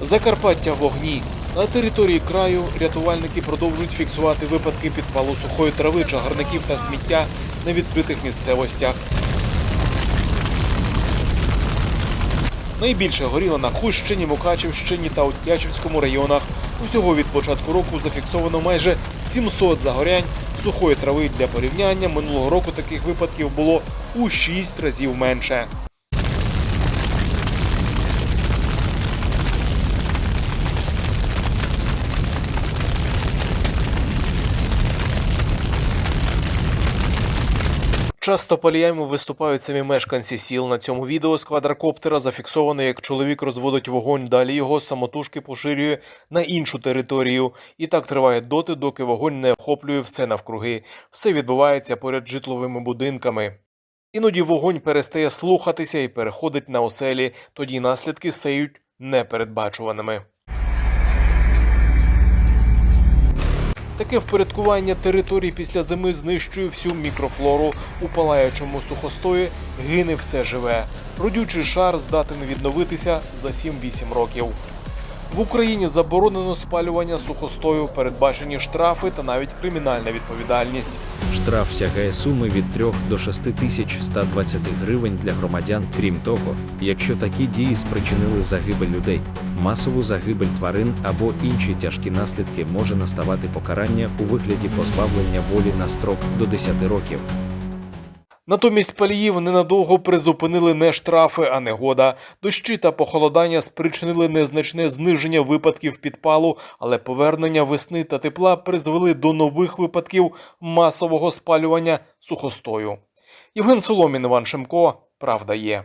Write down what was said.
Закарпаття вогні. На території краю рятувальники продовжують фіксувати випадки підпалу сухої трави, чагарників та сміття на відкритих місцевостях. Найбільше горіло на Хущині, Мукачівщині та у Тячівському районах. Усього від початку року зафіксовано майже 700 загорянь сухої трави. Для порівняння минулого року таких випадків було у 6 разів менше. Часто паліями виступають самі мешканці сіл. На цьому відео з квадрокоптера зафіксовано, як чоловік розводить вогонь, далі його самотужки поширює на іншу територію. І так триває доти, доки вогонь не охоплює все навкруги. Все відбувається поряд житловими будинками. Іноді вогонь перестає слухатися і переходить на оселі, тоді наслідки стають непередбачуваними. Таке впорядкування територій після зими знищує всю мікрофлору. У палаючому сухостої гине все живе. Родючий шар здатен відновитися за 7-8 років. В Україні заборонено спалювання сухостою, передбачені штрафи та навіть кримінальна відповідальність. Штраф сягає суми від 3 до 6 тисяч 120 гривень для громадян. Крім того, якщо такі дії спричинили загибель людей, масову загибель тварин або інші тяжкі наслідки, може наставати покарання у вигляді позбавлення волі на строк до 10 років. Натомість паліїв ненадовго призупинили не штрафи, а негода. Дощі та похолодання спричинили незначне зниження випадків підпалу, але повернення весни та тепла призвели до нових випадків масового спалювання сухостою. Євген Соломін, Іван Шемко. Правда є.